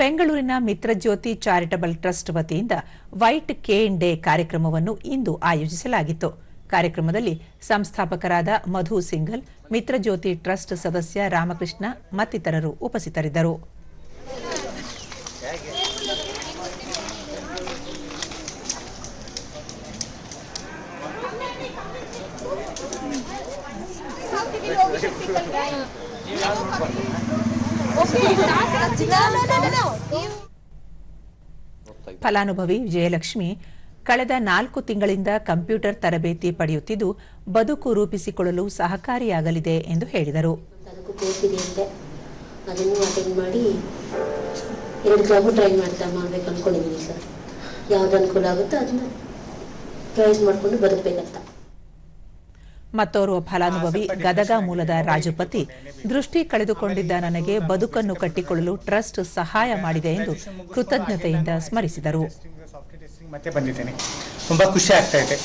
ಬೆಂಗಳೂರಿನ Mitrajyothi charitable trust ವತಿಯಿಂದ white cane day ಕಾರ್ಯಕ್ರಮವನ್ನು ಇಂದು ಆಯೋಜಿಸಲಾಗಿತ್ತು. ಕಾರ್ಯಕ್ರಮದಲ್ಲಿ ಸಂಸ್ಥಾಪಕರಾದ ಮಧು ಸಿಂಗಲ್ ಮಿತ್ರಜ್ಯೋತಿ ಟ್ರಸ್ಟ್ ಸದಸ್ಯ ರಾಮಕೃಷ್ಣ ಮತ್ತಿತರರು ಉಪಸ್ಥಿತರಿದ್ದರು. ಫಲಾನುಭವಿ ವಿಜಯಲಕ್ಷ್ಮಿ ಕಳೆದ ನಾಲ್ಕು ತಿಂಗಳಿಂದ ಕಂಪ್ಯೂಟರ್ ತರಬೇತಿ ಪಡೆಯುತ್ತಿದ್ದು, ಬದುಕು ರೂಪಿಸಿಕೊಳ್ಳಲು ಸಹಕಾರಿಯಾಗಲಿದೆ ಎಂದು ಹೇಳಿದರು. ಅಟೆಂಡ್ ಮಾಡಿ ಟ್ರೈ ಅನ್ಕೊಂಡಿದ್ದೀನಿ ಸರ್. ಯಾವ್ದು ಅನುಕೂಲ ಆಗುತ್ತೋ ಅದನ್ನ ಪ್ರೈಸ್ ಮಾಡಿಕೊಂಡು ಬದುಕಬೇಕಂತ. ಮತ್ತೋರ್ವ ಫಲಾನುಭವಿ ಗದಗ ಮೂಲದ ರಾಜುಪತಿ ದೃಷ್ಟಿ ಕಳೆದುಕೊಂಡಿದ್ದ ನನಗೆ ಬದುಕನ್ನು ಕಟ್ಟಿಕೊಳ್ಳಲು ಟ್ರಸ್ಟ್ ಸಹಾಯ ಮಾಡಿದೆ ಎಂದು ಕೃತಜ್ಞತೆಯಿಂದ ಸ್ಮರಿಸಿದರು ಸಾಫ್ಟ್ವೇರ್ ಮತ್ತೆ ಬಂದಿದ್ದೇನೆ ತುಂಬ ಖುಷಿ ಆಗ್ತಾ ಇದೆ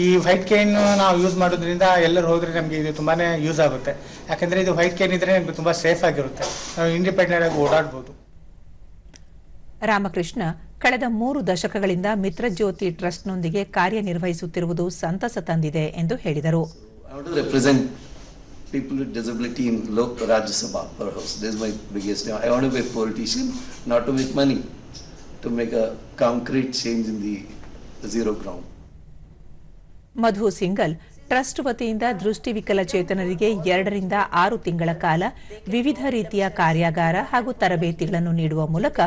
ಈ ವೈಟ್ ಕೇನ್ ನಾವು ಯೂಸ್ ಮಾಡೋದ್ರಿಂದ ಎಲ್ಲರೂ ಹೋದ್ರೆ ನಮಗೆ ಇದು ತುಂಬಾನೇ ಯೂಸ್ ಆಗುತ್ತೆ ಯಾಕಂದ್ರೆ ಇದು ವೈಟ್ ಕೇನ್ ಇದ್ರೆ ನಮಗೆ ತುಂಬಾ ಸೇಫ್ ಆಗಿರುತ್ತೆ ನಾವು ಇಂಡಿಪೆಂಡೆಂಟ್ ಆಗಿ ಓಡಾಡಬಹುದು ರಾಮಕೃಷ್ಣ ಕಳೆದ ಮೂರು ದಶಕಗಳಿಂದ ಮಿತ್ರಜ್ಯೋತಿ ಟ್ರಸ್ಟ್ನೊಂದಿಗೆ ಕಾರ್ಯನಿರ್ವಹಿಸುತ್ತಿರುವುದು ಸಂತಸ ತಂದಿದೆ ಎಂದು ಹೇಳಿದರು I want to represent people with disability in Lok Rajya Sabha perhaps. This is my biggest. I want to be a politician, not to make money, to make a concrete change in the zero ground. Madhu single trust ವತಿಯಿಂದ ದೃಷ್ಟಿ ವಿಕಲಚೇತನರಿಗೆ ಎರಡರಿಂದ ಆರು ತಿಂಗಳ ಕಾಲ ವಿವಿಧ ರೀತಿಯ ಕಾರ್ಯಾಗಾರ ಹಾಗೂ ತರಬೇತಿಗಳನ್ನು ನೀಡುವ ಮೂಲಕ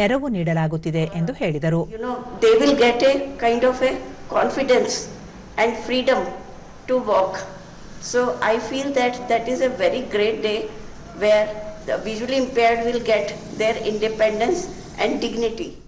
ನೆರವು ನೀಡಲಾಗುತ್ತಿದೆ ಎಂದು ಹೇಳಿದರು to walk. So I feel that that is a very great day where the visually impaired will get their independence and dignity.